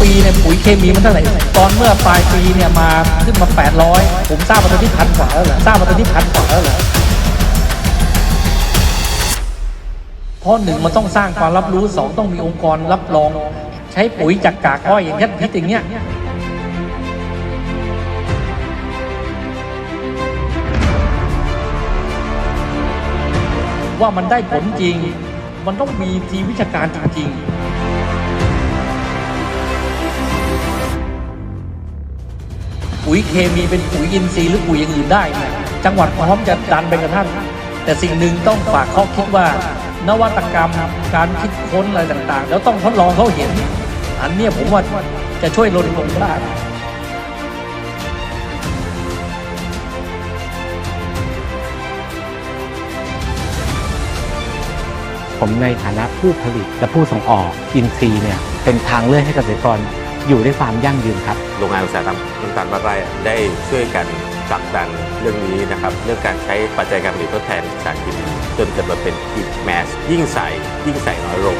ปีเนี่ยปุ๋ยเคมีมันเท่าไหร่ตอนเมื่อปลายปีเนี่ยมาขึ้นมา 800 ผมทราบมาตอนที่พันกว่าแล้วเหรอทราบมาตอนที่พันกว่าแล้วเหรอเพราะหนึ่งมันต้องสร้างความรับรู้สองต้องมีองค์กรรับรอง ใช้ปุ๋ยจากกากอ้อยอย่างเงี้ยพิษอย่างเงี้ยว่ามันได้ผลจริง มันต้องมีทีมวิชาการจริงๆ ยเคมีเป็นปุ๋ยอินทรีย์หรือปุ๋ยอย่างอื่นได้เนี่ยจังหวัดพร้อมจะดันไปกับท่านแต่สิ่งหนึ่งต้องฝากเข้อคิดว่า นวัตกรรมการคิดค้นอะไรต่างๆ แล้วต้องทดลองเขาเห็น อันนี้ผมว่าจะช่วยลดลงได้ผมในฐานะผู้ผลิตและผู้ส่งออกอินทรีย์เนี่ยเป็นทางเลือกให้เกษตรกรอยู่ด้วยความยั่งยืนครับ โรงงานอุตสาหกรรมน้ำตาลบ้านไร่ได้ช่วยกันผลักดันเรื่องนี้นะครับเรื่องการใช้ปัจจัยการผลิตทดแทนสารเคมีจนเกิดมาเป็นกิบแมสยิ่งใส่ยิ่งใส่น้อยลง